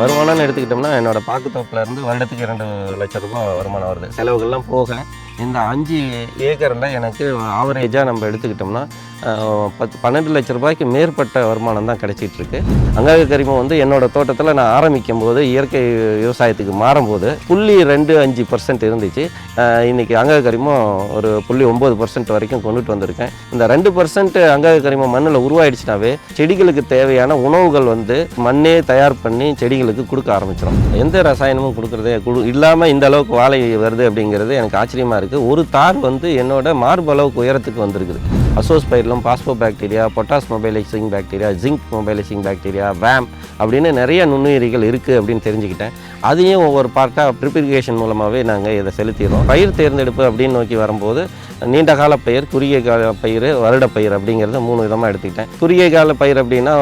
வருமானம்னு எடுத்துக்கிட்டோம்னா என்னோட பாக்கு இருந்து வருடத்துக்கு இரண்டு லட்சம் ரூபாய் வருமானம் வருது. செலவுகள்லாம் போக இந்த அஞ்சு ஏக்கரில் எனக்கு ஆவரேஜாக நம்ம எடுத்துக்கிட்டோம்னா பத்து பன்னெண்டு லட்ச ரூபாய்க்கு மேற்பட்ட வருமானம் தான் கிடைச்சிட்டு இருக்கு அங்காக கரிமம் வந்து என்னோட தோட்டத்தில் நான் ஆரம்பிக்கும் போது இயற்கை விவசாயத்துக்கு மாறும்போது புள்ளி ரெண்டு அஞ்சு பர்சன்ட் இருந்துச்சு. இன்றைக்கி இன்னைக்கு அங்காக கரிமம் ஒரு புள்ளி ஒம்பது பர்சன்ட் வரைக்கும் கொண்டுட்டு வந்திருக்கேன். இந்த ரெண்டு பர்சன்ட் அங்காக கரிமம் மண்ணில் உருவாயிடுச்சுனாவே செடிகளுக்கு தேவையான உணவுகள் வந்து மண்ணே தயார் பண்ணி செடிகளுக்கு கொடுக்க ஆரம்பிச்சிடும் எந்த ரசாயனமும் கொடுக்குறதே குடு இல்லாமல் இந்த அளவுக்கு வாழை வருது அப்படிங்கிறது எனக்கு ஆச்சரியமாக இருக்குது ஒரு தார் வந்து என்னோட மார்பளவுக்கு உயரத்துக்கு வந்திருக்குது. அசோஸ் பயிரிலும் phospho bacteria potash mobilizing bacteria zinc mobilizing bacteria VAM அப்படின்னு நிறைய நுண்ணுயிரிகள் இருக்குது அப்படின்னு தெரிஞ்சுக்கிட்டேன். அதையும் ஒவ்வொரு பார்ட்டாக ப்ரிப்ரிகேஷன் மூலமாகவே நாங்கள் இதை செலுத்திடுறோம். பயிர் தேர்ந்தெடுப்பு அப்படின்னு நோக்கி வரும்போது நீண்ட கால பயிர் குறுகிய கால பயிர் வருட பயிர் அப்படிங்கிறத மூணு விதமாக எடுத்துக்கிட்டேன். குறுகிய கால பயிர் அப்படின்னா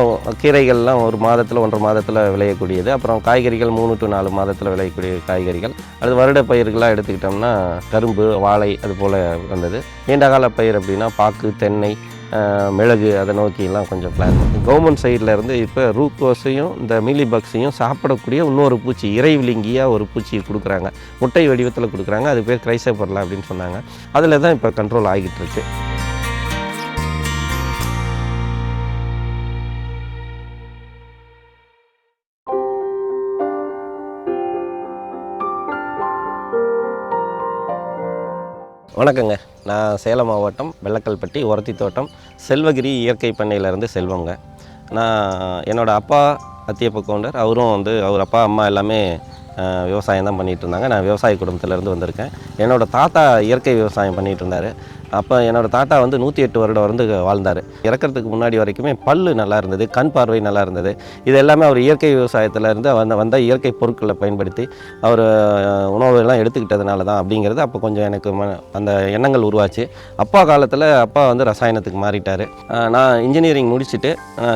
கீரைகள்லாம் ஒரு மாதத்தில் ஒன்றரை மாதத்தில் விளையக்கூடியது. அப்புறம் காய்கறிகள் மூணு டு நாலு மாதத்தில் விளையக்கூடிய காய்கறிகள். அது வருட பயிர்களாக எடுத்துக்கிட்டோம்னா கரும்பு வாழை அது போல் வந்தது. நீண்டகால பயிர் அப்படின்னா பாக்கு தென்னை மிளகு அதை நோக்கியெல்லாம் கொஞ்சம் பிளான் பண்ணி. கவர்மெண்ட் சைடில் இருந்து இப்போ ரூக்கோஸையும் இந்த மிலி பக்ஸையும் சாப்பிடக்கூடிய இன்னொரு பூச்சி இறைவிலிங்கியாக ஒரு பூச்சி கொடுக்குறாங்க. முட்டை வடிவத்தில் கொடுக்குறாங்க. அது பேர் கிரைசப்பர்ல அப்படின்னு சொன்னாங்க. அதில் தான் இப்போ கண்ட்ரோல் ஆகிட்டு இருக்கு. வணக்கங்க. நான் சேலம் மாவட்டம் வெள்ளக்கல்பட்டி உரத்தி தோட்டம் செல்வகிரி இயற்கை பண்ணையிலேருந்து செல்வங்க. நான் என்னோடய அப்பா அத்தியப்ப கவுண்டர். அவரும் வந்து அவர் அப்பா அம்மா எல்லாமே விவசாயம் தான் பண்ணிகிட்டு இருந்தாங்க. நான் விவசாய குடும்பத்திலேருந்து வந்திருக்கேன். என்னோடய தாத்தா இயற்கை விவசாயம் பண்ணிகிட்டு இருந்தார். அப்போ என்னோடய தாத்தா வந்து நூற்றி எட்டு வருடம் வந்து வாழ்ந்தார். இறக்கிறதுக்கு முன்னாடி வரைக்குமே பல்லு நல்லா இருந்தது கண் பார்வை நல்லா இருந்தது. இது எல்லாமே அவர் இயற்கை விவசாயத்தில் இருந்து வந்த வந்த இயற்கை பொருட்களை பயன்படுத்தி அவர் உணவுகள்லாம் எடுத்துக்கிட்டதுனால தான் அப்படிங்கிறது அப்போ கொஞ்சம் எனக்கு ம அந்த எண்ணங்கள் உருவாச்சு. அப்பா காலத்தில் அப்பா வந்து ரசாயனத்துக்கு மாறிட்டார். நான் இன்ஜினியரிங் முடிச்சுட்டு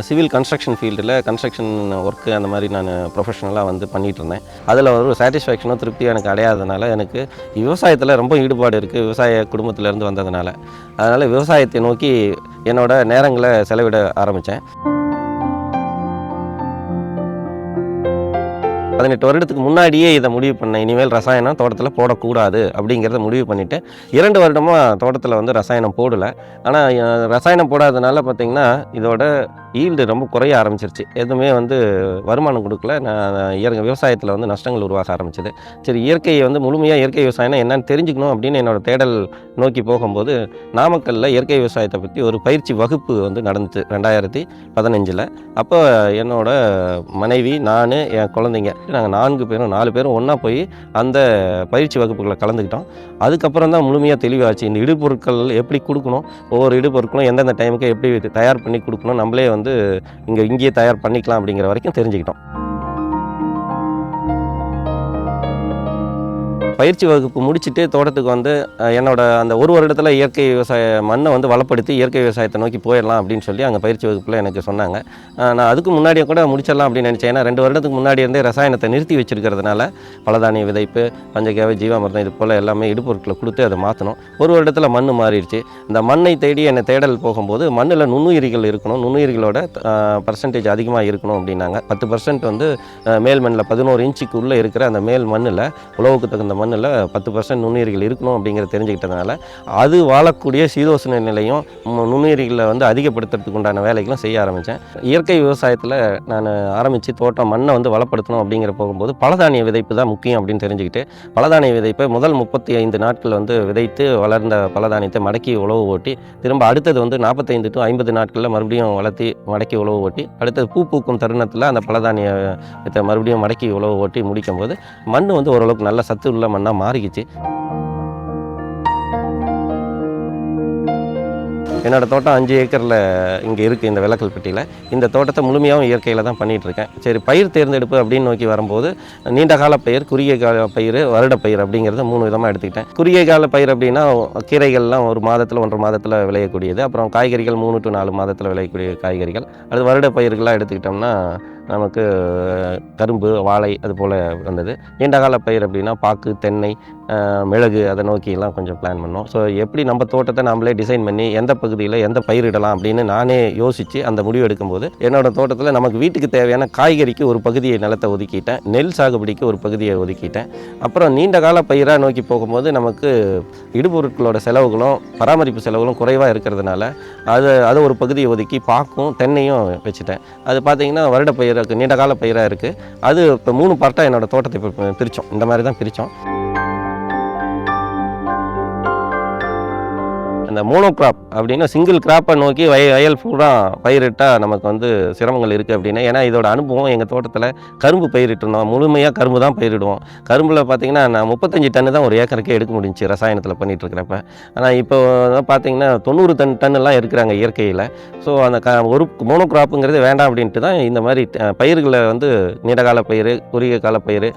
சிவில் கன்ஸ்ட்ரக்ஷன் ஃபீல்டில் கன்ஸ்ட்ரக்ஷன் ஒர்க்கு அந்த மாதிரி நான் ப்ரொஃபஷனலாக வந்து பண்ணிகிட்டு இருந்தேன். அதில் ஒரு சாட்டிஸ்ஃபேக்ஷனும் திருப்தியும் எனக்கு அடையாததுனால எனக்கு விவசாயத்தில் ரொம்ப ஈடுபாடு இருக்குது விவசாய குடும்பத்திலேருந்து வந்ததுனால அதனால். விவசாயத்தை நோக்கி என்னோட நேரங்களை செலவிட ஆரம்பித்தேன். பதினெட்டு வருடத்துக்கு முன்னாடியே இதை முடிவு பண்ணேன். இனிமேல் ரசாயனம் தோட்டத்தில் போடக்கூடாது அப்படிங்கிறத முடிவு பண்ணிவிட்டு இரண்டு வருடமாக தோட்டத்தில் வந்து ரசாயனம் போடலை. ஆனால் ரசாயனம் போடாதனால பார்த்திங்கன்னா இதோட ஈல்டு ரொம்ப குறைய ஆரம்பிச்சிருச்சு. எதுவுமே வந்து வருமானம் கொடுக்கல. நான் இயற்கை விவசாயத்தில் வந்து நஷ்டங்கள் உருவாக ஆரம்பிச்சது. சரி இயற்கையை வந்து முழுமையாக இயற்கை விவசாயம்னா என்னன்னு தெரிஞ்சுக்கணும் அப்படின்னு என்னோடய தேடல் நோக்கி போகும்போது நாமக்கல்லில் இயற்கை விவசாயத்தை பற்றி ஒரு பயிற்சி வகுப்பு வந்து நடந்துச்சு ரெண்டாயிரத்தி பதினஞ்சில். அப்போ என்னோட மனைவி நான் என் குழந்தைங்க நாங்கள் நான்கு பேரும் நாலு பேரும் ஒன்றா போய் அந்த பயிற்சி வகுப்புகளை கலந்துக்கிட்டோம். அதுக்கப்புறம் தான் முழுமையாக தெளிவாச்சு. இந்த இடுபொருட்கள் எப்படி கொடுக்கணும்? ஒவ்வொரு இடுபொருட்களும் எந்தெந்த டைமுக்கு எப்படி தயார் பண்ணி கொடுக்கணும்? நம்மளே வந்து இங்கே இங்கேயே தயார் பண்ணிக்கலாம் அப்படிங்கிற வரைக்கும் தெரிஞ்சுக்கிட்டோம். பயிற்சி வகுப்பு முடிச்சுட்டு தோட்டத்துக்கு வந்து என்னோடய என்னோட அந்த ஒரு வருடத்தில் இயற்கை விவசாய மண்ணை வந்து வளப்படுத்தி இயற்கை விவசாயத்தை நோக்கி போயிடலாம் அப்படின்னு சொல்லி அங்கே பயிற்சி வகுப்பில் எனக்கு சொன்னாங்க. நான் அதுக்கு முன்னாடியே கூட முடிச்சிடலாம் அப்படின்னு நினச்சேன். ஏன்னா ரெண்டு வருடத்துக்கு முன்னாடி இருந்தே ரசாயனத்தை நிறுத்தி வச்சிருக்கிறதுனால பலதானிய விதைப்பு பஞ்சகேவை ஜீவாமிர்தம் இது போல் எல்லாமே இடுபொருட்களை கொடுத்து அதை மாற்றணும் ஒரு வருடத்தில் மண் மாறிடுச்சு. இந்த மண்ணை தேடி என்னை தேடல் போகும்போது மண்ணில் நுண்ணுயிரிகள் இருக்கணும். நுண்ணுயிரிகளோட பர்சன்டேஜ் அதிகமாக இருக்கணும் அப்படின்னாங்க. பத்து பர்சன்ட் வந்து மேல் மண்ணில் பதினோரு இன்ச்சுக்கு உள்ளே இருக்கிற அந்த மேல் மண்ணில் உழவுக்கு தகுந்த மண் மண்ணில் பத்து பர்சன்ட் நுண்ணுயிர்கள் இருக்கணும் அப்படிங்கிறத தெரிஞ்சுக்கிட்டதுனால அது வாழக்கூடிய சீதோசன நிலையும் நுண்ணுயிர்களை நுண்ணுயிரிகளை வந்து அதிகப்படுத்துறதுக்கு உண்டான வேலைகளும் செய்ய ஆரம்பித்தேன் இயற்கை விவசாயத்தில் நான் ஆரம்பித்து தோட்டம் மண்ணை வந்து வளப்படுத்தணும் அப்படிங்கிற போகும்போது பலதானிய விதைப்பு தான் முக்கியம் அப்படின்னு தெரிஞ்சுக்கிட்டு பலதானிய விதைப்பை முதல் முப்பத்தி ஐந்து நாட்கள் வந்து விதைத்து வளர்ந்த பலதானியத்தை மடக்கி உழவு ஓட்டி திரும்ப அடுத்தது வந்து நாற்பத்தைந்து டு ஐம்பது நாட்களில் மறுபடியும் வளர்த்தி மடக்கி உழவு ஓட்டி அடுத்தது பூ பூக்கும் தருணத்தில் அந்த பலதானியத்தை மறுபடியும் மடக்கி உழவு ஓட்டி முடிக்கும்போது மண் வந்து ஓரளவுக்கு நல்ல சத்து உள்ள மண்ணாக மாறிக்கிச்சு. என்னோட தோட்டம் அஞ்சு ஏக்கரில் இங்கே இருக்குது இந்த விளக்கல் பெட்டியில். இந்த தோட்டத்தை முழுமையாகவும் இயற்கையில் தான் பண்ணிகிட்டு இருக்கேன் சரி பயிர் தேர்ந்தெடுப்பு அப்படின்னு நோக்கி வரும்போது நீண்ட கால பயிர் குறுகிய கால பயிர் வருட பயிர் அப்படிங்கிறத மூணு விதமாக எடுத்துக்கிட்டேன். குறுகிய கால பயிர் அப்படின்னா கீரைகள்லாம் ஒரு மாதத்தில் ஒன்றரை மாதத்தில் விளையக்கூடியது. அப்புறம் காய்கறிகள் மூணு டு நாலு மாதத்தில் விளையக்கூடிய காய்கறிகள். அது வருட பயிர்களாக எடுத்துக்கிட்டோம்னா நமக்கு கரும்பு வாழை அது போல் வந்தது. நீண்ட கால பயிர் அப்படின்னா பாக்கு தென்னை மிளகு அதை நோக்கிலாம் கொஞ்சம் பிளான் பண்ணோம். ஸோ எப்படி நம்ம தோட்டத்தை நாமளே டிசைன் பண்ணி எந்த பகுதியில் எந்த பயிரிடலாம் அப்படின்னு நானே யோசித்து அந்த முடிவு எடுக்கும்போது என்னோடய தோட்டத்தில் நமக்கு வீட்டுக்கு தேவையான காய்கறிக்கு ஒரு பகுதியை நிலத்தை ஒதுக்கிட்டேன் நெல் சாகுபடிக்கு ஒரு பகுதியை ஒதுக்கிட்டேன். அப்புறம் நீண்ட கால பயிராக நோக்கி போகும்போது நமக்கு இடுபொருட்களோட செலவுகளும் பராமரிப்பு செலவுகளும் குறைவாக இருக்கிறதுனால அது அதை ஒரு பகுதியை ஒதுக்கி பாக்கும் தென்னையும் வச்சுட்டேன். அது பார்த்தீங்கன்னா வருட பயிர் பயிருக்கு நீண்ட கால பயிராக இருக்குது அது இப்போ மூணு பார்ட்டாக என்னோட தோட்டத்தை இப்போ பிரித்தோம் இந்த மாதிரி தான் பிரித்தோம் அந்த மோனோ கிராப் அப்படின்னா சிங்கிள் கிராப்பை நோக்கி வய வயல் பூரா பயிரிட்டால் நமக்கு வந்து சிரமங்கள் இருக்குது அப்படின்னா. ஏன்னா இதோட அனுபவம் எங்கள் தோட்டத்தில் கரும்பு பயிரிட்டிருந்தோம் முழுமையாக கரும்பு தான் பயிரிடுவோம். கரும்பில் பார்த்திங்கன்னா நான் முப்பத்தஞ்சு டன்னு தான் ஒரு ஏக்கருக்கே எடுக்க முடிஞ்சுச்சு ரசாயனத்தில் பண்ணிகிட்ருக்கிறப்ப ஆனால் இப்போ பார்த்தீங்கன்னா தொண்ணூறு டன் டன்னுலாம் இருக்கிறாங்க இயற்கையில். ஸோ அந்த க ஒரு மோனோ கிராப்புங்கிறது வேண்டாம் அப்படின்ட்டு தான் இந்த மாதிரி பயிர்களை வந்து நீண்டகால பயிர் குறுகிய கால பயிர்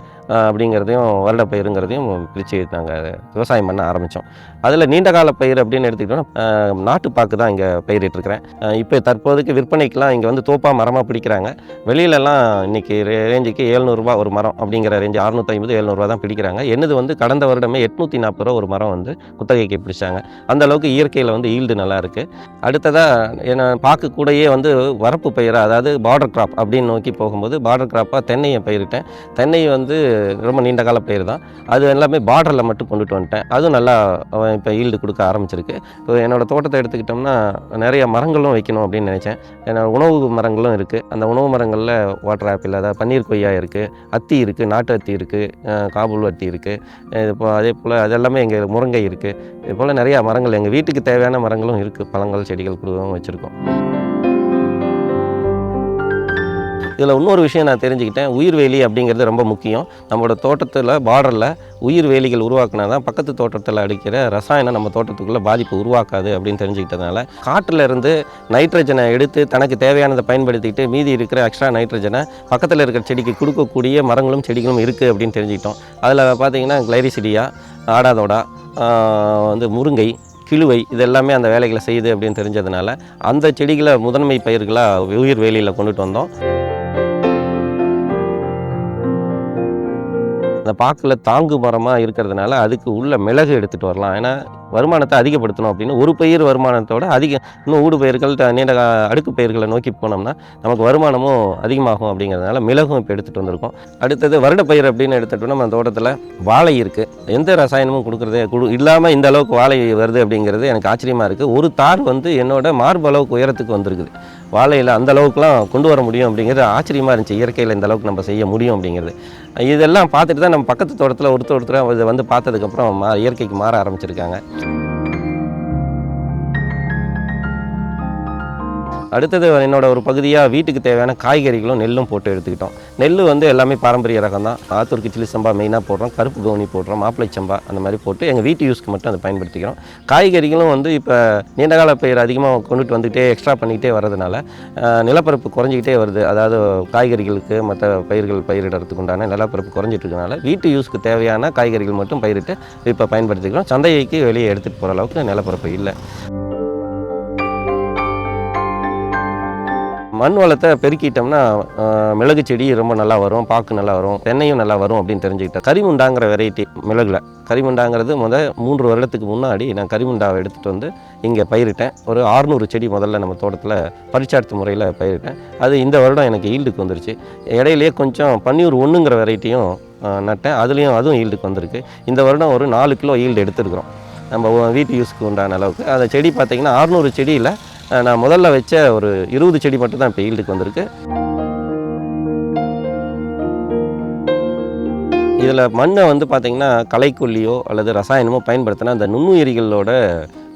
அப்படிங்கிறதையும் வருட பயிருங்கிறதையும் பிரித்து நாங்கள் விவசாயம் பண்ண ஆரம்பித்தோம் அதில் நீண்ட கால பயிர் அப்படின்னு எடுத்து எடுத்துக்கிட்டோன்னா நாட்டு பாக்கு தான் இங்கே பயிரிட்டிருக்கிறேன். இப்போ தற்போதைக்கு விற்பனைக்கெலாம் இங்கே வந்து தோப்பாக மரமாக பிடிக்கிறாங்க. வெளியிலலாம் இன்னைக்கு ரேஞ்சுக்கு ஏழ்நூறுபா ஒரு மரம் அப்படிங்கிற ரேஞ்சு அறுநூற்றி ஐம்பது எழுநூறுவா தான் பிடிக்கிறாங்க. என்னது வந்து கடந்த வருடமே எட்நூற்றி நாற்பது ரூபா ஒரு மரம் வந்து குத்தகைக்கு பிடிச்சாங்க. அந்த அளவுக்கு இயற்கையில் வந்து ஈல்டு நல்லா இருக்குது அடுத்ததாக என்ன பாக்கு கூடயே வந்து வரப்பு பயிராக அதாவது பார்டர் கிராப் அப்படின்னு நோக்கி போகும்போது பார்டர் கிராப்பாக தென்னையை பயிரிட்டேன். தென்னை வந்து ரொம்ப நீண்ட கால பயிர் தான். அது எல்லாமே பார்டரில் மட்டும் கொண்டுட்டு வந்துட்டேன். அதுவும் நல்லா இப்போ ஈல்டு கொடுக்க ஆரம்பிச்சிருக்கு. இப்போ என்னோடய தோட்டத்தை எடுத்துக்கிட்டோம்னா நிறைய மரங்களும் வைக்கணும் அப்படின்னு நினச்சேன். ஏன்னா உணவு மரங்களும் இருக்குது அந்த உணவு மரங்களில் வாட்டர் ஆப்பிள் அதாவது பன்னீர் கொய்யா இருக்குது அத்தி இருக்குது நாட்டு அத்தி இருக்குது காபூல் அத்தி இருக்குது இது அதே போல் அதெல்லாமே எங்கள் முருங்கை இருக்குது இது போல் நிறையா மரங்கள் எங்கள் வீட்டுக்கு தேவையான மரங்களும் இருக்குது பழங்கள் செடிகள் குழுவும் வச்சுருக்கோம். இதில் இன்னொரு விஷயம் நான் தெரிஞ்சுக்கிட்டேன். உயிர்வேலி அப்படிங்கிறது ரொம்ப முக்கியம். நம்மளோட தோட்டத்தில் பார்டரில் உயிர் வேலிகள் உருவாக்குனா தான் பக்கத்து தோட்டத்தில் அடிக்கிற ரசாயனம் நம்ம தோட்டத்துக்குள்ளே பாதிப்பு உருவாக்காது அப்படின்னு தெரிஞ்சுக்கிட்டதுனால காட்டில் இருந்து நைட்ரஜனை எடுத்து தனக்கு தேவையானதை பயன்படுத்திக்கிட்டு மீதி இருக்கிற எக்ஸ்ட்ரா நைட்ரஜனை பக்கத்தில் இருக்கிற செடிக்கு கொடுக்கக்கூடிய மரங்களும் செடிகளும் இருக்குது அப்படின்னு தெரிஞ்சுக்கிட்டோம். அதில் பார்த்தீங்கன்னா கிளைரிசிடியா ஆடாதோடா வந்து முருங்கை கிழுவை இது எல்லாமே அந்த வேலைகளை செய்யுது அப்படின்னு தெரிஞ்சதுனால அந்த செடிகளை முதன்மை பயிர்களாக உயிர் வேலியில் கொண்டுட்டு வந்தோம். அந்த பாக்கில் தாங்கு மரமாக இருக்கிறதுனால அதுக்கு உள்ள மிளகு எடுத்துகிட்டு வரலாம். ஏன்னா வருமானத்தை அதிகப்படுத்தணும் அப்படின்னு ஒரு பயிர் வருமானத்தோட அதிக இன்னும் ஊடு பயிர்கள் நீண்ட அடுக்கு பயிர்களை நோக்கி போனோம்னா நமக்கு வருமானமும் அதிகமாகும் அப்படிங்கிறதுனால மிளகும் இப்போ எடுத்துகிட்டு வந்திருக்கோம். அடுத்தது வருட பயிர் அப்படின்னு எடுத்துட்டோம்னா நம்ம தோட்டத்தில் வாழை இருக்குது எந்த ரசாயனமும் கொடுக்குறதே கொடு இல்லாமல் இந்த அளவுக்கு வாழை வருது அப்படிங்கிறது எனக்கு ஆச்சரியமாக இருக்குது ஒரு தார் வந்து என்னோட மார்பு அளவுக்கு உயரத்துக்கு வந்திருக்குது. வாழையில் அந்த அளவுக்குலாம் கொண்டு வர முடியும் அப்படிங்கிறது ஆச்சரியமாக இருந்துச்சு. இயற்கையில் இந்த அளவுக்கு நம்ம செய்ய முடியும் அப்படிங்கிறது. இதெல்லாம் பார்த்துட்டு தான் நம்ம பக்கத்து தோட்டத்தில் ஒருத்தர் ஒருத்தர் இதை வந்து பார்த்ததுக்கப்புறம் மா இயற்கைக்கு மாற ஆரம்பிச்சிருக்காங்க. அடுத்தது என்னோட ஒரு பகுதியாக வீட்டுக்கு தேவையான காய்கறிகளும் நெல்லும் போட்டு எடுத்துக்கிட்டோம். நெல் வந்து எல்லாமே பாரம்பரிய ரகம் தான் ஆத்தூர் கிச்சிலி சம்பா மெயினாக போடுறோம். கருப்பு கவுனி போடுறோம். மாப்பிளை சம்பா அந்த மாதிரி போட்டு எங்கள் வீட்டு யூஸ்க்கு மட்டும் அதை பயன்படுத்திக்கிறோம். காய்கறிகளும் வந்து இப்போ நீண்டகால பயிர் அதிகமாக கொண்டுட்டு வந்துகிட்டே எக்ஸ்ட்ரா பண்ணிக்கிட்டே வர்றதுனால நிலப்பரப்பு குறைஞ்சிக்கிட்டே வருது. அதாவது காய்கறிகளுக்கு மற்ற பயிர்கள் பயிரிடறதுக்குண்டான நிலப்பரப்பு குறைஞ்சிட்டு இருக்கனால வீட்டு யூஸ்க்கு தேவையான காய்கறிகள் மட்டும் பயிரிட்டு இப்போ பயன்படுத்திக்கிறோம். சந்தைக்கு வெளியே எடுத்துகிட்டு போகிற அளவுக்கு நிலப்பரப்பு இல்லை. மண் வளத்தை பெருக்கிட்டோம்னா மிளகு செடி ரொம்ப நல்லா வரும் பாக்கு நல்லா வரும் தென்னையும் நல்லா வரும் அப்படின்னு தெரிஞ்சுக்கிட்டேன். கரிமுண்டாங்கிற வெரைட்டி மிளகுல. கரிமுண்டாங்கிறது முதல் மூன்று வருடத்துக்கு முன்னாடி நான் கரிமுண்டாவை எடுத்துகிட்டு வந்து இங்கே பயிரிட்டேன். ஒரு 600 செடி முதல்ல நம்ம தோட்டத்தில் பரிச்சார்த்து முறையில் பயிரிட்டேன். அது இந்த வருடம் எனக்கு ஈல்டுக்கு வந்துருச்சு. இடையிலேயே கொஞ்சம் பன்னியூர் ஒன்றுங்கிற வெரைட்டியும் நட்டேன். அதுலேயும் அதுவும் ஈல்டுக்கு வந்திருக்கு. இந்த வருடம் ஒரு நாலு கிலோ ஈல்டு எடுத்துருக்குறோம். நம்ம வீட்டு யூஸ்க்கு உண்டான அளவுக்கு. அந்த செடி பார்த்திங்கன்னா 600 செடியில் நான் முதல்ல வச்ச ஒரு இருபது செடி மட்டும் தான் இப்போ ஈல்டுக்கு வந்திருக்கு. இதில் மண்ணை வந்து பார்த்திங்கன்னா களைக்கொல்லியோ அல்லது ரசாயனமோ பயன்படுத்தினா அந்த நுண்ணுயிரிகளோட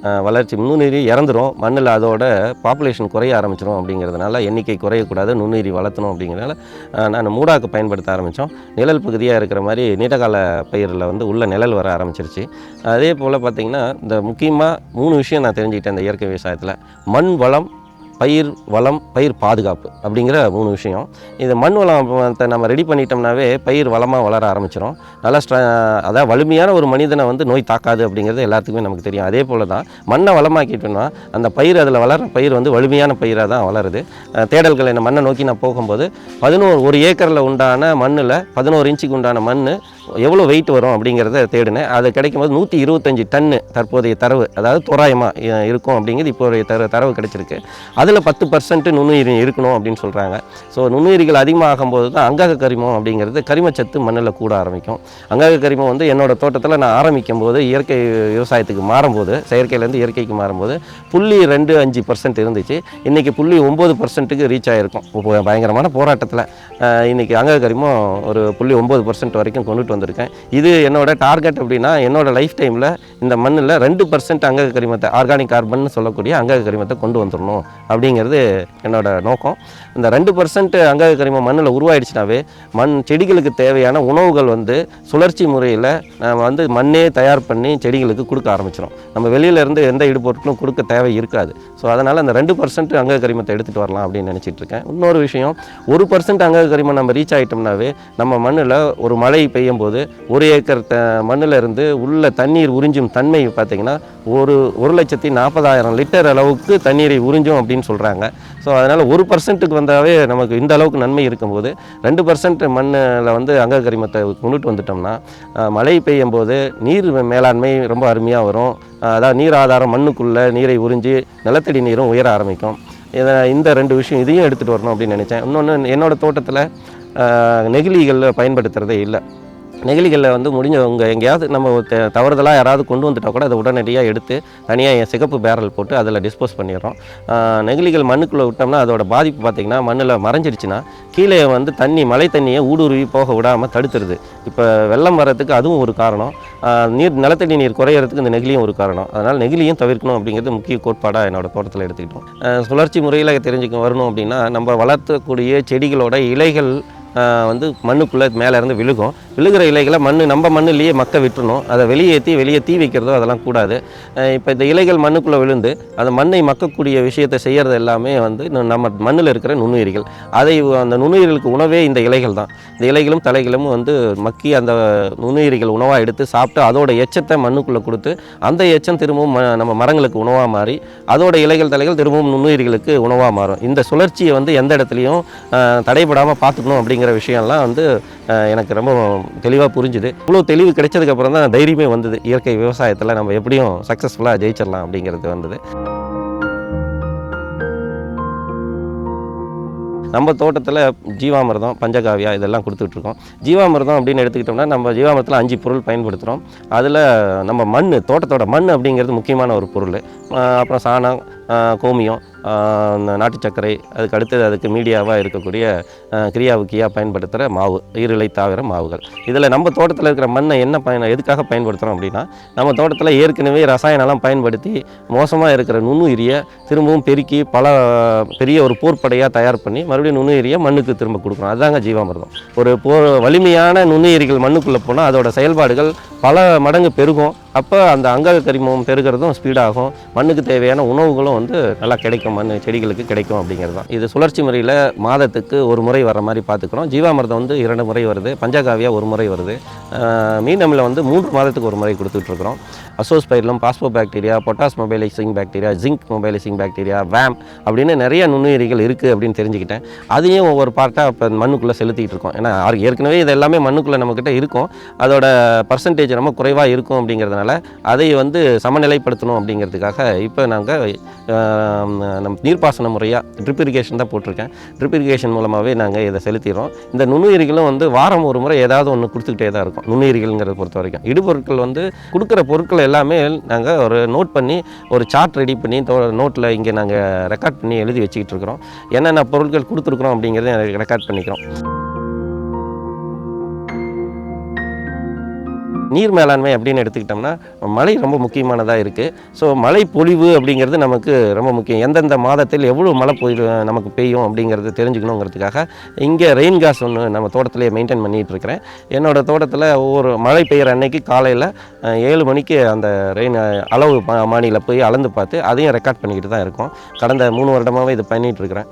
வளர்ச்சி. நுண்ணுயிரி இறந்துரும். மண்ணில் அதோட பாப்புலேஷன் குறைய ஆரம்பிச்சிடும் அப்படிங்கிறதுனால எண்ணிக்கை குறையக்கூடாது. நுண்ணுயிரி வளர்த்தணும் அப்படிங்கிறனால நான் மூடாக்கு பயன்படுத்த ஆரம்பித்தோம் நிழல் பகுதியாக இருக்கிற மாதிரி நீண்டகால பயிரில் வந்து உள்ள நிழல் வர ஆரம்பிச்சிருச்சு. அதே போல் பார்த்திங்கன்னா இந்த முக்கியமாக மூணு விஷயம் நான் தெரிஞ்சுக்கிட்டேன் இந்த இயற்கை விவசாயத்தில். மண் வளம் பயிர் வளம் பயிர் பாதுகாப்பு அப்படிங்கிற மூணு விஷயம். இது மண் வளத்தை நம்ம ரெடி பண்ணிட்டோம்னாவே பயிர் வளமாக வளர ஆரம்பிச்சிடும் நல்லா ஸ்ட்ர அதாவது வலிமையான ஒரு மனிதனை வந்து நோய் தாக்காது அப்படிங்கிறது எல்லாத்துக்குமே நமக்கு தெரியும். அதே போல் தான் மண்ணை வளமாக்கிட்டோம்னா அந்த பயிர் அதில் வளர்கிற பயிர் வந்து வலிமையான பயிராக தான் வளருது. தேடல்களை தேடல்கள் என்ன மண்ணை நோக்கி நான் போகும்போது பதினோரு ஒரு ஏக்கரில் உண்டான மண்ணில் பதினோரு இன்ச்சுக்கு உண்டான மண் எவ்வளோ வெயிட் வரும் அப்படிங்கிறத தேடினேன். அது கிடைக்கும் போது நூற்றி இருபத்தஞ்சி டன்னு தற்போதைய தரவு அதாவது தோராயமாக இருக்கும் அப்படிங்கிறது இப்போதைய தர தரவு கிடைச்சிருக்கு. அதில் பத்து பர்சன்ட் நுண்ணுயிரி இருக்கணும் அப்படின்னு சொல்கிறாங்க ஸோ நுண்ணுயிரிகள் அதிகமாகும் போது தான் அங்கக கரிமம் அப்படிங்கிறது கரிமச்சத்து மண்ணில் கூட ஆரம்பிக்கும். அங்கக கரிமம் வந்து என்னோட தோட்டத்தில் நான் ஆரம்பிக்கும் போது இயற்கை விவசாயத்துக்கு மாறும்போது செயற்கையிலேருந்து இயற்கைக்கு மாறும்போது புள்ளி ரெண்டு அஞ்சு பர்சன்ட் இருந்துச்சு. இன்றைக்கி புள்ளி ஒம்பது பர்சன்ட்டுக்கு ரீச் ஆகிருக்கும் பயங்கரமான போராட்டத்தில் இன்றைக்கி அங்கக கரிமம் ஒரு புள்ளி ஒம்பது பர்சன்ட் வரைக்கும் கொண்டுட்டு வந்திருக்கேன். இது என்னோட டார்கெட் அப்படின்னா என்னோட லைஃப் டைமில் இந்த மண்ணில் ரெண்டு பர்சன்ட் அங்கக கரிமத்தை ஆர்கானிக் கார்பன் சொல்லக்கூடிய அங்கக கரிமத்தை கொண்டு வந்துடணும் அப்படிங்கிறது என்னோட நோக்கம். இந்த ரெண்டு பர்சன்ட் அங்கக கரிமம் மண்ணில் உருவாயிடுச்சுனாவே மண் செடிகளுக்கு தேவையான உணவுகள் வந்து சுழற்சி முறையில் நம்ம வந்து மண்ணே தயார் பண்ணி செடிகளுக்கு கொடுக்க ஆரம்பிச்சிடும் நம்ம வெளியிலேருந்து எந்த இடுபொருட்களும் கொடுக்க தேவை இருக்காது. ஸோ அதனால் அந்த ரெண்டு பர்சன்ட் அங்கக கரிமத்தை எடுத்துகிட்டு வரலாம் அப்படின்னு நினச்சிட்டு இருக்கேன். இன்னொரு விஷயம் ஒரு பர்சன்ட் அங்கக கரிமம் நம்ம ரீச் ஆகிட்டோம்னாவே நம்ம மண்ணில் ஒரு மழை பெய்யும் போது ஒரு ஏக்கர் த மண்ணில் இருந்து உள்ள தண்ணீர் உறிஞ்சும் தன்மை பார்த்திங்கன்னா ஒரு ஒரு லட்சத்தி நாற்பதாயிரம் லிட்டர் அளவுக்கு தண்ணீரை உறிஞ்சும் அப்படின்னு சொல்கிறாங்க ஸோ அதனால் ஒரு பர்சன்ட்டுக்கு வந்தாவே நமக்கு இந்த அளவுக்கு நன்மை இருக்கும்போது ரெண்டு பர்சன்ட் மண்ணில் வந்து அங்க கரிமத்தை கொண்டுட்டு வந்துட்டோம்னா மழை பெய்யும் போது நீர் மேலாண்மை ரொம்ப அருமையாக வரும். அதாவது நீர் ஆதாரம் மண்ணுக்குள்ளே நீரை உறிஞ்சி நிலத்தடி நீரும் உயர ஆரம்பிக்கும். இதை இந்த ரெண்டு விஷயம் இதையும் எடுத்துகிட்டு வரணும் அப்படின்னு நினச்சேன். இன்னொன்று என்னோடய தோட்டத்தில் நெகிழிகளில் பயன்படுத்துகிறதே இல்லை. நெகிழிகளில் வந்து முடிஞ்சவங்க எங்கேயாவது நம்ம த- யாராவது கொண்டு வந்துட்டால் கூட அதை உடனடியாக எடுத்து தனியாக என் சிகப்பு பேரல் போட்டு அதில் டிஸ்போஸ் பண்ணிடுறோம். நெகிழிகள் மண்ணுக்குள்ளே விட்டோம்னா அதோட பாதிப்பு பார்த்திங்கன்னா மண்ணில் மறைஞ்சிடுச்சுன்னா கீழே வந்து தண்ணி மழை தண்ணியை ஊடுருவி போக விடாமல் தடுத்துருது. இப்போ வெள்ளம் வர்றதுக்கு அதுவும் ஒரு காரணம். நீர் நிலத்தடி நீர் குறையிறதுக்கு இந்த நெகிழியும் ஒரு காரணம். அதனால் நெகிழியும் தவிர்க்கணும் அப்படிங்கிறது முக்கிய கோட்பாடாக என்னோடய தோட்டத்தில் எடுத்துக்கிட்டோம். சுழற்சி முறையில் தெரிஞ்சுக்க வரணும் அப்படின்னா நம்ம வளர்த்தக்கூடிய செடிகளோட இலைகள் வந்து மண்ணுக்குள்ளே மேலே இருந்து விழுகும். விழுகிற இலைகளை மண் நம்ம மண்ணுலேயே மக்க விட்டுணும் அதை வெளியேற்றி வெளியே தீ வைக்கிறதோ அதெல்லாம் கூடாது. இப்போ இந்த இலைகள் மண்ணுக்குள்ளே விழுந்து அந்த மண்ணை மக்கக்கூடிய விஷயத்தை செய்கிறது எல்லாமே வந்து நு- நம்ம மண்ணில் இருக்கிற நுண்ணுயிரிகள். அதை அந்த நுண்ணுயிர்களுக்கு உணவே இந்த இலைகள் தான். இந்த இலைகளும் தலைகளும் வந்து மக்கி அந்த நுண்ணுயிரிகள் உணவாக எடுத்து சாப்பிட்டு அதோட எச்சத்தை மண்ணுக்குள்ளே கொடுத்து அந்த எச்சம் திரும்பவும் ம- நம்ம மரங்களுக்கு உணவாக மாறி அதோட இலைகள் தலைகள் திரும்பவும் நுண்ணுயிர்களுக்கு உணவாக மாறும். இந்த சுழற்சியை வந்து எந்த இடத்துலையும் தடைபடாமல் பார்த்துக்கணும் அப்படிங்கிற விஷயம்லாம் வந்து எனக்கு ரொம்ப தெளிவாக புரிஞ்சுது. இவ்வளோ தெளிவு கிடைச்சதுக்கப்புறம் தான் தைரியமே வந்தது. இயற்கை விவசாயத்தில் நம்ம எப்படியும் சக்ஸஸ்ஃபுல்லாக ஜெயிச்சிடலாம் அப்படிங்கிறது வந்தது. நம்ம தோட்டத்தில் ஜீவாமிர்தம் பஞ்சகாவியா இதெல்லாம் கொடுத்துட்ருக்கோம். ஜீவாமிர்தம் அப்படின்னு எடுத்துக்கிட்டோம்னா நம்ம ஜீவாமிரத்தில் அஞ்சு பொருள் பயன்படுத்துகிறோம் அதில் நம்ம மண் தோட்டத்தோட மண் அப்படிங்கிறது முக்கியமான ஒரு பொருள். அப்புறம் சாணம் கோமியம் இந்த நாட்டு சர்க்கரை அதுக்கு அடுத்தது அதுக்கு மீடியாவாக இருக்கக்கூடிய கிரியாவுக்கியாக பயன்படுத்துகிற மாவு ஈரலை தாவிர மாவுகள். இதில் நம்ம தோட்டத்தில் இருக்கிற மண்ணை என்ன பயன் எதுக்காக பயன்படுத்துகிறோம் அப்படின்னா நம்ம தோட்டத்தில் ஏற்கனவே ரசாயனம்லாம் பயன்படுத்தி மோசமாக இருக்கிற நுண்ணுயிரியை திரும்பவும் பெருக்கி பல பெரிய ஒரு போர்ப்படையாக தயார் பண்ணி மறுபடியும் நுண்ணுயிரியை மண்ணுக்கு திரும்ப கொடுக்குறோம் அதுதாங்க ஜீவாமிர்தம். ஒரு போர் வலிமையான நுண்ணுயிரிகள் மண்ணுக்குள்ளே போனால் அதோட செயல்பாடுகள் பல மடங்கு பெருகும். அப்போ அந்த அங்கக கரிமம் பெருகிறதும் ஸ்பீடாகும் மண்ணுக்கு தேவையான உணவுகளும் வந்து நல்லா கிடைக்கும். மண் செடிகளுக்கு கிடைக்கும் அப்படிங்கிறது தான். இது சுழற்சி முறையில் மாதத்துக்கு ஒரு முறை வர மாதிரி பார்த்துக்கிறோம். ஜீவாமிர்தம் வந்து இரண்டு முறை வருது. பஞ்சகாவியா ஒரு முறை வருது. மீன் அமிலம் வந்து மூன்று மாதத்துக்கு ஒரு முறை கொடுத்துட்ருக்குறோம். Azospirillum phospho bacteria potash mobilizing bacteria zinc mobilizing bacteria VAM அப்படின்னு நிறைய நுண்ணுயிரிகள் இருக்குது அப்படின்னு தெரிஞ்சுக்கிட்டேன். அதையும் ஒவ்வொரு பார்ட்டாக இப்போ மண்ணுக்குள்ளே செலுத்திட்டு இருக்கோம். ஏன்னா ஏற்கனவே இது எல்லாமே மண்ணுக்குள்ளே நம்மக்கிட்ட இருக்கும். அதோட பர்சன்டேஜ் ரொம்ப குறைவாக இருக்கும் அப்படிங்கிறதுனால அதை வந்து சமநிலைப்படுத்தணும் அப்படிங்கிறதுக்காக இப்போ நாங்கள் நம்ம நீர்ப்பாசன முறையாக ட்ரிப் இரிகேஷன் தான் போட்டிருக்கேன். ட்ரிப் இரிகேஷன் மூலமாகவே நாங்கள் இதை செலுத்திடுறோம். இந்த நுண்ணுயிரிகளும் வந்து வாரம் ஒரு முறை ஏதாவது ஒன்று கொடுத்துக்கிட்டே தான் இருக்கும். நுண்ணுயிரிகள்ங்கிறத பொறுத்த வரைக்கும் இடுபொருட்கள் வந்து கொடுக்குற பொருட்களை எல்லாமே நாங்கள் ஒரு நோட் பண்ணி ஒரு சார்ட் ரெடி பண்ணி நோட்டில் இங்கே நாங்கள் ரெக்கார்ட் பண்ணி எழுதி வச்சுக்கிட்டு இருக்கிறோம். என்னென்ன பொருட்கள் கொடுத்துருக்குறோம் அப்படிங்கிறத ரெக்கார்ட் பண்ணிக்கிறோம். நீர் மேலாண்மை அப்படின்னு எடுத்துக்கிட்டோம்னா மழை ரொம்ப முக்கியமானதாக இருக்குது ஸோ மழை பொழிவு அப்படிங்கிறது நமக்கு ரொம்ப முக்கியம். எந்தெந்த மாதத்தில் எவ்வளோ மழை பொழிவு நமக்கு பெய்யும் அப்படிங்கிறது தெரிஞ்சுக்கணுங்கிறதுக்காக இங்கே ரெயின் காஸ் ஒன்று நம்ம தோட்டத்திலேயே மெயின்டைன் பண்ணிகிட்டு இருக்கிறேன். என்னோட தோட்டத்தில் ஒவ்வொரு மழை பெய்கிற அன்னைக்கு காலையில் ஏழு மணிக்கு அந்த ரெயின் அளவு பா- மானியில் போய் அளந்து பார்த்து அதையும் ரெக்கார்ட் பண்ணிக்கிட்டு தான் இருக்கும். கடந்த மூணு வருடமாகவே இது பண்ணிகிட்ருக்கிறேன்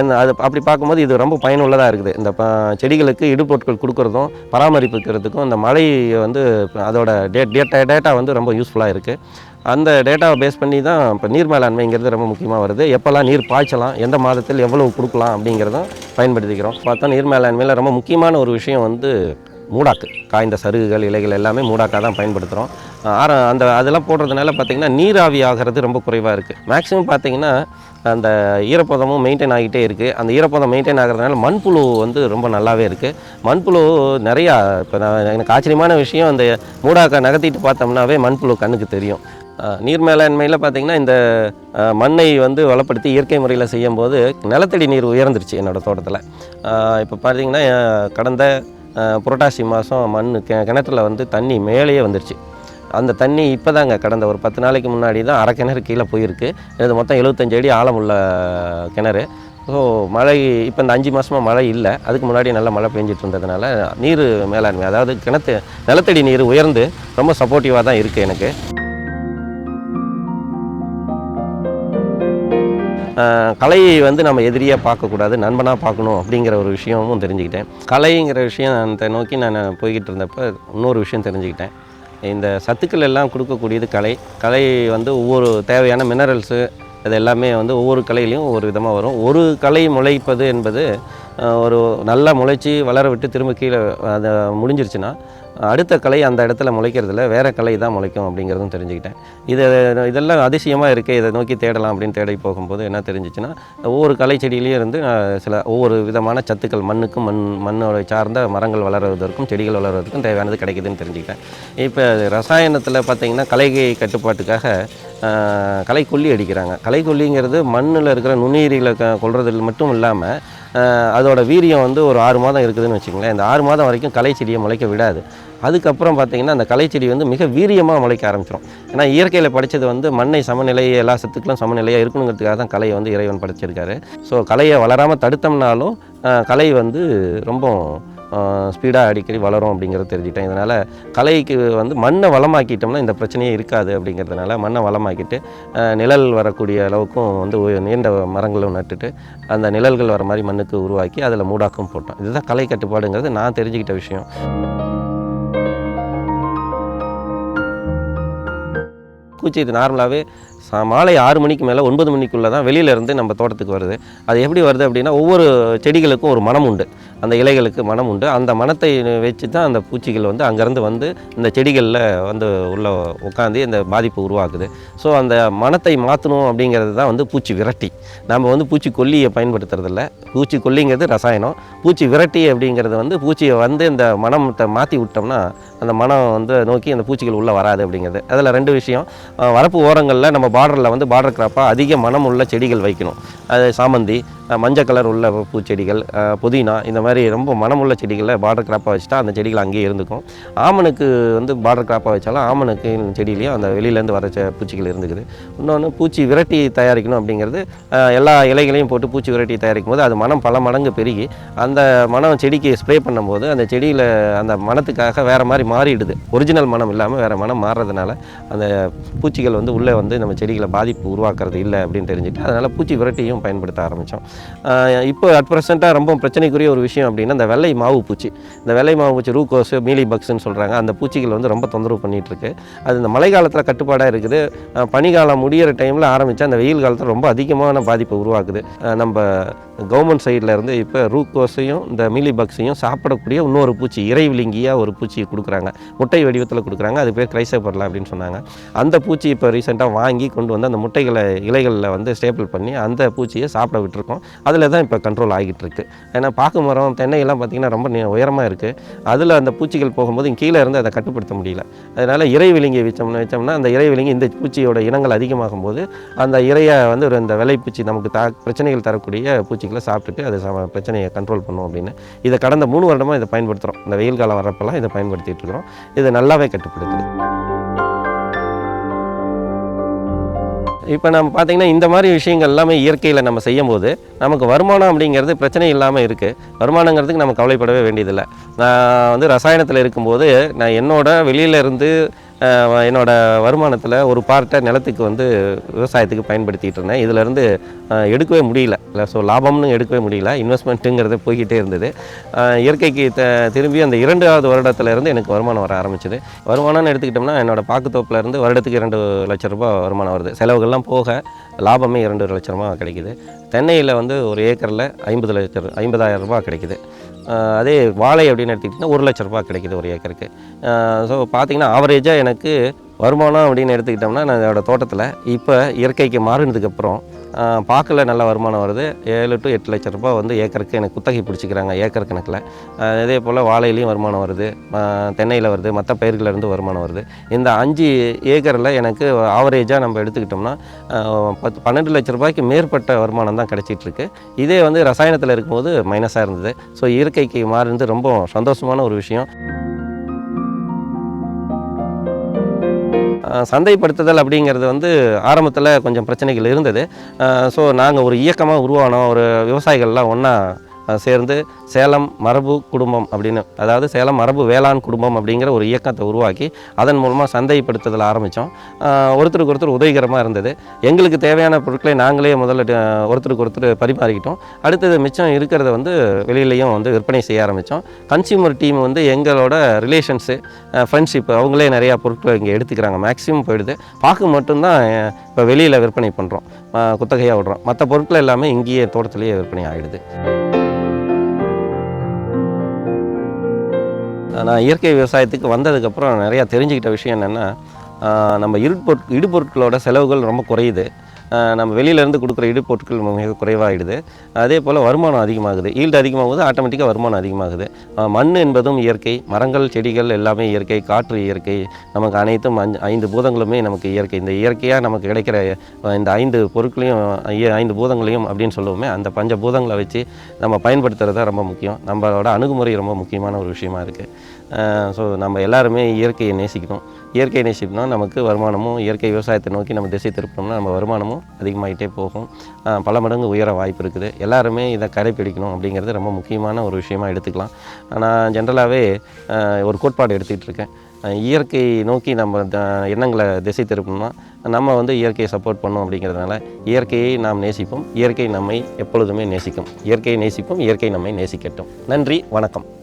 என்ன அது அப்படி பார்க்கும்போது இது ரொம்ப பயனுள்ளதாக இருக்குது. இந்த ப- செடிகளுக்கு இடுபொருட்கள் கொடுக்குறதும் பராமரிப்புக்கிறதுக்கும் இந்த மழை வந்து அதோட டே டேட்டா டேட்டா வந்து ரொம்ப யூஸ்ஃபுல்லாக இருக்குது அந்த டேட்டாவை பேஸ் பண்ணி தான் இப்போ நீர் மேலாண்மைங்கிறது ரொம்ப முக்கியமாக வருது. எப்போல்லாம் நீர் பாய்ச்சலாம் எந்த மாதத்தில் எவ்வளவு கொடுக்கலாம் அப்படிங்கிறதும் பயன்படுத்திக்கிறோம். பார்த்தா நீர் மேலாண்மையில் ரொம்ப முக்கியமான ஒரு விஷயம் வந்து மூடாக்கு. காய்ந்த சருகுகள் இலைகள் எல்லாமே மூடாக்காக தான் பயன்படுத்துகிறோம் ஆர அந்த அதெல்லாம் போடுறதுனால பார்த்திங்கன்னா நீராவி ஆகிறது ரொம்ப குறைவாக இருக்குது மேக்ஸிமம் பார்த்திங்கன்னா அந்த ஈரப்பதமும் மெயின்டைன் ஆகிட்டே இருக்குது அந்த ஈரப்பதம் மெயின்டைன் ஆகிறதுனால மண்புழு வந்து ரொம்ப நல்லாவே இருக்குது மண்புழு நிறையா இப்போ நான் எனக்கு ஆச்சரியமான விஷயம் அந்த மூடாக்கை நகர்த்திட்டு பார்த்தோம்னாவே மண்புழு கண்ணுக்கு தெரியும். நீர் மேலாண்மையில் பார்த்திங்கன்னா இந்த மண்ணை வந்து வளப்படுத்தி இயற்கை முறையில் செய்யும்போது நிலத்தடி நீர் உயர்ந்துருச்சு என்னோடய தோட்டத்தில். இப்போ பார்த்தீங்கன்னா கடந்த புரட்டாசி மாதம் மண் கி கிணத்துல வந்து தண்ணி மேலேயே வந்துருச்சு. அந்த தண்ணி இப்போ தாங்க கடந்த ஒரு பத்து நாளைக்கு முன்னாடி தான் அரை கிணறு கீழே போயிருக்கு. இது மொத்தம் எழுபத்தஞ்சு அடி ஆழமுள்ள கிணறு. ஸோ மழை இப்போ இந்த அஞ்சு மாதமாக மழை இல்லை. அதுக்கு முன்னாடி நல்லா மழை பெஞ்சிட்டு இருந்ததுனால நீர் மேலாண்மை அதாவது கிணத்து நிலத்தடி நீர் உயர்ந்து ரொம்ப சப்போர்ட்டிவாக தான் இருக்குது எனக்கு. கலையை வந்து நம்ம எதிரியாக பார்க்கக்கூடாது நண்பனாக பார்க்கணும் அப்படிங்கிற ஒரு விஷயமும் தெரிஞ்சுக்கிட்டேன். கலைங்கிற விஷயம் நோக்கி நான் போய்கிட்டு இருந்தப்போ இன்னொரு விஷயம் தெரிஞ்சுக்கிட்டேன். இந்த சத்துக்கள் எல்லாம் கொடுக்கக்கூடியது கலை. கலை வந்து ஒவ்வொரு தேவையான மினரல்ஸு அது எல்லாமே வந்து ஒவ்வொரு கலையிலையும் ஒவ்வொரு விதமாக வரும். ஒரு கலை முளைப்பது என்பது ஒரு நல்லா முளைச்சி வளர விட்டு திரும்ப கீழே அதை முடிஞ்சிருச்சுன்னா அடுத்த கலை அந்த இடத்துல முளைக்கிறதுல வேறு கலை தான் முளைக்கும் அப்படிங்கிறதும் தெரிஞ்சுக்கிட்டேன். இது இதெல்லாம் அதிசயமாக இருக்குது இதை நோக்கி தேடலாம் அப்படின்னு தேடி போகும்போது என்ன தெரிஞ்சிச்சுன்னா ஒவ்வொரு கலை செடியிலையும் இருந்து சில ஒவ்வொரு விதமான சத்துக்கள் மண்ணுக்கும் மண் மண்ணோட சார்ந்த மரங்கள் வளர்வதற்கும் செடிகள் வளர்வதற்கும் தேவையானது கிடைக்குதுன்னு தெரிஞ்சுக்கிட்டேன். இப்போ ரசாயனத்தில் பார்த்திங்கன்னா கலைகை கட்டுப்பாட்டுக்காக கலைக்கொல்லி அடிக்கிறாங்க. கலைக்கொல்லிங்கிறது மண்ணில் இருக்கிற நுண்ணுயிரிகளை க கொள்றதில் மட்டும் இல்லாமல் அதோட வீரியம் வந்து ஒரு ஆறு மாதம் இருக்குதுன்னு வச்சுக்கோங்களேன். இந்த ஆறு மாதம் வரைக்கும் களை செடியை முளைக்க விடாது. அதுக்கப்புறம் பார்த்திங்கன்னா அந்த களை செடி வந்து மிக வீரியமாக முளைக்க ஆரம்பிச்சிடும் ஏன்னா இயற்கையில் படித்தது வந்து மண்ணை சமநிலையை எல்லா சத்துக்களும் சமநிலையாக இருக்கணுங்கிறதுக்காக தான் கலையை வந்து இறைவன் படைச்சிருக்காரு. ஸோ கலையை வளராமல் தடுத்தோம்னாலும் கலை வந்து ரொம்ப ஸ்பீடாக அடிக்கடி வளரும் அப்படிங்கிறத தெரிஞ்சுக்கிட்டேன். இதனால் கலைக்கு வந்து மண்ணை வளமாக்கிட்டோம்னா இந்த பிரச்சனையே இருக்காது அப்படிங்கிறதுனால மண்ணை வளமாக்கிட்டு நிழல் வரக்கூடிய அளவுக்கும் வந்து நீண்ட மரங்களும் நட்டுட்டு அந்த நிழல்கள் வர மாதிரி மண்ணுக்கு உருவாக்கி அதில் மூடாக்கும் போட்டோம். இதுதான் கலை கட்டுப்பாடுங்கிறது நான் தெரிஞ்சுக்கிட்ட விஷயம். பூச்சி இது நார்மலாகவே மாலை ஆறு மணிக்கு மேலே ஒன்பது மணிக்குள்ளே தான் வெளியிலேருந்து நம்ம தோட்டத்துக்கு வருது. அது எப்படி வருது அப்படின்னா ஒவ்வொரு செடிகளுக்கும் ஒரு மனம் உண்டு. அந்த இலைகளுக்கு மனம் உண்டு. அந்த மனத்தை வச்சு தான் அந்த பூச்சிகள் வந்து அங்கேருந்து வந்து இந்த செடிகளில் வந்து உள்ள உட்காந்து இந்த பாதிப்பு உருவாக்குது. ஸோ அந்த மனத்தை மாற்றணும் அப்படிங்கிறது தான் வந்து பூச்சி விரட்டி. நம்ம வந்து பூச்சி கொல்லியை பயன்படுத்துறதில்ல. பூச்சி கொல்லிங்கிறது ரசாயனம். பூச்சி விரட்டி அப்படிங்கிறது வந்து பூச்சியை வந்து இந்த மனத்தை மாற்றி விட்டோம்னா அந்த மனம் வந்து நோக்கி அந்த பூச்சிகள் உள்ளே வராது அப்படிங்கிறது. அதில் ரெண்டு விஷயம். வரப்பு ஓரங்களில் நம்ம பார்டரில் வந்து பார்டர் கிராப்பாக அதிக மனம் உள்ள செடிகள் வைக்கணும். அது சாமந்தி மஞ்சள் கலர் உள்ள பூச்செடிகள் புதினா இந்த மாதிரி ரொம்ப மனமுள்ள செடிகளை பார்டர் கிராப்பாக வச்சுட்டா அந்த செடிகள் அங்கேயே இருந்துக்கும். ஆமனுக்கு வந்து பார்டர் கிராப்பாக வச்சாலும் ஆமனுக்கு செடியிலையும் அந்த வெளியிலேருந்து வர பூச்சிகள் இருந்துக்குது. இன்னொன்று பூச்சி விரட்டி தயாரிக்கணும் அப்படிங்கிறது எல்லா இலைகளையும் போட்டு பூச்சி விரட்டி தயாரிக்கும் போது அது மனம் பல மடங்கு பெருகி அந்த மனம் செடிக்கு ஸ்ப்ரே பண்ணும்போது அந்த செடியில் அந்த மனத்துக்காக வேறு மாதிரி மாறிடுது. ஒரிஜினல் மனம் இல்லாமல் வேறு மனம் மாறுறதுனால அந்த பூச்சிகள் வந்து உள்ளே வந்து நம்ம செடிகளை பாதிப்பு உருவாக்குறது இல்லை அப்படின்னு தெரிஞ்சுட்டு அதனால் பூச்சி விரட்டியும் பயன்படுத்த ஆரம்பித்தோம் இப்போ அட் ப்ரெசென்ட்டாக ரொம்ப பிரச்சனைக்குரிய ஒரு விஷயம் அப்படின்னா இந்த வெள்ளை மாவு பூச்சி. இந்த வெள்ளை மாவு பூச்சி ரூகோஸ் மீலி பக்ஸ்ன்னு சொல்கிறாங்க அந்த பூச்சிகள் வந்து ரொம்ப தொந்தரவு பண்ணிகிட்ருக்கு அது இந்த மழை காலத்தில் கட்டுப்பாடாக இருக்குது. பனிகாலம் பனிக்காலம் முடியிற டைமில் ஆரம்பித்தா அந்த வெயில் காலத்தில் ரொம்ப அதிகமான பாதிப்பை உருவாக்குது. நம்ம கவர்மெண்ட் சைடில் இருந்து இப்போ ரூக்கோஸையும் இந்த மீலி பக்ஸையும் சாப்பிடக்கூடிய இன்னொரு பூச்சி இறைவிலிங்கியாக ஒரு பூச்சி கொடுக்குறாங்க. முட்டை வடிவத்தில் கொடுக்குறாங்க. அது பேர் கிரைசப்பர்லாம் அப்படின்னு சொன்னாங்க. அந்த பூச்சி இப்போ ரீசெண்டாக வாங்கி கொண்டு வந்து அந்த முட்டைகளை இலைகளில் வந்து ஸ்டேபிள் பண்ணி அந்த பூச்சியை சாப்பிட விட்டுருக்கோம். அதில் தான் இப்போ கண்ட்ரோல் ஆகிட்டு இருக்கு. ஏன்னா பாக்கு மரம் தென்னையெல்லாம் பார்த்திங்கன்னா ரொம்ப உயரமாக இருக்குது அதில் அந்த பூச்சிகள் போகும்போது கீழே இருந்து அதை கட்டுப்படுத்த முடியல. அதனால் இறை விழுங்கி வச்சோம்னு வச்சோம்னா அந்த இறை விழுங்கி இந்த பூச்சியோட இனங்கள் அதிகமாகும் போது அந்த இறையை வந்து ஒரு இந்த வெள்ளைப்பூச்சி நமக்கு தா பிரச்சனைகள் தரக்கூடிய பூச்சி பூச்சிகளை சாப்பிட்டுட்டு அது சம பிரச்சனையை கண்ட்ரோல் பண்ணும் அப்படின்னு. இதை கடந்த மூணு வருடமாக இதை பயன்படுத்துகிறோம் இந்த வெயில் காலம் வரப்பெல்லாம் இதை பயன்படுத்திட்டு இருக்கிறோம். இது நல்லாவே கட்டுப்படுத்துது. இப்போ நம்ம பார்த்தீங்கன்னா இந்த மாதிரி விஷயங்கள் எல்லாமே இயற்கையில் நம்ம செய்யும் போது நமக்கு வருமானம் அப்படிங்கிறது பிரச்சனை இல்லாமல் இருக்குது வருமானங்கிறதுக்கு நம்ம கவலைப்படவே வேண்டியதில்லை. நான் வந்து ரசாயனத்தில் இருக்கும்போது நான் என்னோட வெளியில என்னோடய என்னோட வருமானத்தில் ஒரு பார்ட்டை நிலத்துக்கு வந்து விவசாயத்துக்கு பயன்படுத்திகிட்டு இருந்தேன். இதிலேருந்து எடுக்கவே முடியல. இல்லை ஸோ லாபம்னு எடுக்கவே முடியல. இன்வெஸ்ட்மெண்ட்டுங்கிறது போய்கிட்டே இருந்தது. இயற்கைக்கு த திரும்பி அந்த இரண்டாவது வருடத்துலேருந்து எனக்கு வருமானம் வர ஆரம்பிச்சது. வருமானம்னு எடுத்துக்கிட்டோம்னா என்னோடய பாக்குத்தோப்புல இருந்து வருடத்துக்கு இரண்டு லட்ச ரூபாய் வருமானம் வருது. செலவுகள்லாம் போக லாபமே இரண்டு லட்ச ரூபா கிடைக்குது. தென்னையில் வந்து ஒரு ஏக்கரில் ஐம்பது லட்சம் ஐம்பதாயிரம் ரூபாய் கிடைக்குது. அதே வாழை அப்படின்னு எடுத்துக்கிட்டிங்கன்னா ஒரு லட்ச ரூபாய் கிடைக்குது ஒரு ஏக்கருக்கு. ஸோ பார்த்தீங்கன்னா ஆவரேஜாக எனக்கு வருமானம் அப்படின்னு எடுத்துக்கிட்டோம்னா நான் என்னோடய தோட்டத்தில் இப்போ இயற்கைக்கு மாறினதுக்கப்புறம் பார்க்கல நல்ல வருமானம் வருது. ஏழு டு எட்டு லட்ச ரூபாய் வந்து ஏக்கருக்கு எனக்கு குத்தகை பிடிச்சிக்கிறாங்க ஏக்கர் கணக்கில். இதே போல் வாழையிலையும் வருமானம் வருது. தென்னையில் வருது. மற்ற பயிர்கள்ல இருந்து வருமானம் வருது. இந்த அஞ்சு ஏக்கரில் எனக்கு ஆவரேஜாக நம்ம எடுத்துக்கிட்டோம்னா பத்து பன்னெண்டு லட்ச ரூபாய்க்கு மேற்பட்ட வருமானம் தான் கிடச்சிட்ருக்கு. இதே வந்து ரசாயனத்தில் இருக்கும்போது மைனஸாக இருந்தது. ஸோ இயற்கைக்கு மாறினது ரொம்ப சந்தோஷமான ஒரு விஷயம். சந்தைப்படுத்துதல் அப்படிங்கிறது வந்து ஆரம்பத்தில் கொஞ்சம் பிரச்சனைகள் இருந்தது. ஸோ நாங்கள் ஒரு இயக்கமாக உருவானோம். ஒரு விவசாயிகள்லாம் ஒன்றா சேர்ந்து சேலம் மரபு குடும்பம் அப்படின்னு அதாவது சேலம் மரபு வேளாண் குடும்பம் அப்படிங்கிற ஒரு இயக்கத்தை உருவாக்கி அதன் மூலமாக சந்தைப்படுத்துதல் ஆரம்பித்தோம் ஒருத்தருக்கு ஒருத்தர் உதவிகரமாக இருந்தது. எங்களுக்கு தேவையான பொருட்களை நாங்களே முதல்ல ஒருத்தருக்கு ஒருத்தர் பரிமாறிக்கிட்டோம். அடுத்தது மிச்சம் இருக்கிறத வந்து வெளியிலையும் வந்து விற்பனை செய்ய ஆரம்பித்தோம் கன்சியூமர் டீம் வந்து எங்களோட ரிலேஷன்ஸு ஃப்ரெண்ட்ஷிப் அவங்களே நிறையா பொருட்களை இங்கே எடுத்துக்கிறாங்க. மேக்ஸிமம் போயிடுது. பாக்கு மட்டும்தான் இப்போ வெளியில் விற்பனை பண்ணுறோம் குத்தகையாக விடுறோம். மற்ற பொருட்கள் எல்லாமே இங்கேயே தோட்டத்துலேயே விற்பனை ஆகிடுது நான் இயற்கை விவசாயத்துக்கு வந்ததுக்கப்புறம் நிறையா தெரிஞ்சுக்கிட்ட விஷயம் என்னென்னா நம்ம இருபொருட் இடுபொருட்களோட செலவுகள் ரொம்ப குறையுது. நம்ம வெளியிலேருந்து கொடுக்குற இடுபொருட்கள் மிக குறைவாகிடுது அதே போல் வருமானம் அதிகமாகுது. ஈல்டு அதிகமாகுது ஆட்டோமேட்டிக்காக வருமானம் அதிகமாகுது. மண் என்பதும் இயற்கை. மரங்கள் செடிகள் எல்லாமே இயற்கை. காற்று இயற்கை. நமக்கு அனைத்தும் அஞ்சு ஐந்து பூதங்களுமே நமக்கு இயற்கை. இந்த இயற்கையாக நமக்கு கிடைக்கிற இந்த ஐந்து பொருட்களையும் ஐந்து பூதங்களையும் அப்படின்னு சொல்லுவோமே அந்த பஞ்ச பூதங்களை வச்சு நம்ம பயன்படுத்துறது தான் ரொம்ப முக்கியம். நம்மளோட அணுகுமுறை ரொம்ப முக்கியமான ஒரு விஷயமா இருக்குது ஸோ நம்ம எல்லாருமே இயற்கையை நேசிக்கணும். இயற்கை நேசிப்னா நமக்கு வருமானமும் இயற்கை விவசாயத்தை நோக்கி நம்ம திசை திருப்பினோம்னா நம்ம வருமானமும் அதிகமாகிட்டே போகும். பல மடங்கு உயர வாய்ப்பு இருக்குது. எல்லாருமே இதை கடைப்பிடிக்கணும் அப்படிங்கிறது ரொம்ப முக்கியமான ஒரு விஷயமா எடுத்துக்கலாம். நான் ஜென்ரலாகவே ஒரு கோட்பாடு எடுத்துக்கிட்டு இருக்கேன் இயற்கை நோக்கி நம்ம த- எண்ணங்களை திசை திருப்பணும்னா நம்ம வந்து இயற்கையை சப்போர்ட் பண்ணோம் அப்படிங்கிறதுனால இயற்கையை நாம் நேசிப்போம். இயற்கை நம்மை எப்பொழுதுமே நேசிக்கும். இயற்கையை நேசிப்போம் இயற்கை நம்மை நேசிக்கட்டும். நன்றி வணக்கம்.